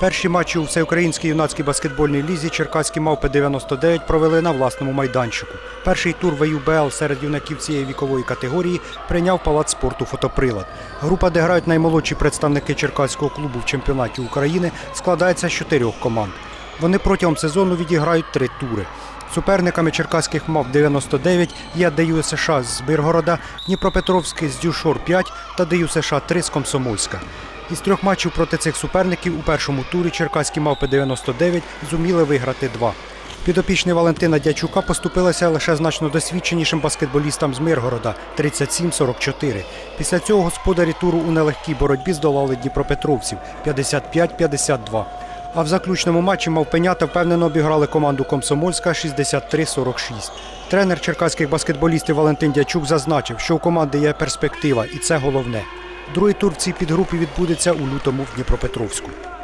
Перші матчі у всеукраїнській юнацькій баскетбольній лізі Черкаські мавпи 99 провели на власному майданчику. Перший тур ВЮБЛ серед юнаків цієї вікової категорії прийняв палац спорту фотоприлад. Група, де грають наймолодші представники Черкаського клубу в чемпіонаті України, складається з чотирьох команд. Вони протягом сезону відіграють три тури. Суперниками черкаських мав 99 є ДЮ США з Биргорода, Дніпропетровський з Дюшор 5 та ДЮ США 3 з Комсомольська. Із трьох матчів проти цих суперників у першому турі черкаські мавпи 99 зуміли виграти два. Підопічний Валентина Дячука поступилася лише значно досвідченішим баскетболістам з Миргорода 37-44. Після цього господарі туру у нелегкій боротьбі здолали Дніпропетровців 55-52. А в заключному матчі мавпенята впевнено обіграли команду Комсомольська 63-46. Тренер черкаських баскетболістів Валентин Дячук зазначив, що у команди є перспектива, і це головне. Другий тур в цій підгрупі відбудеться у лютому в Дніпропетровську.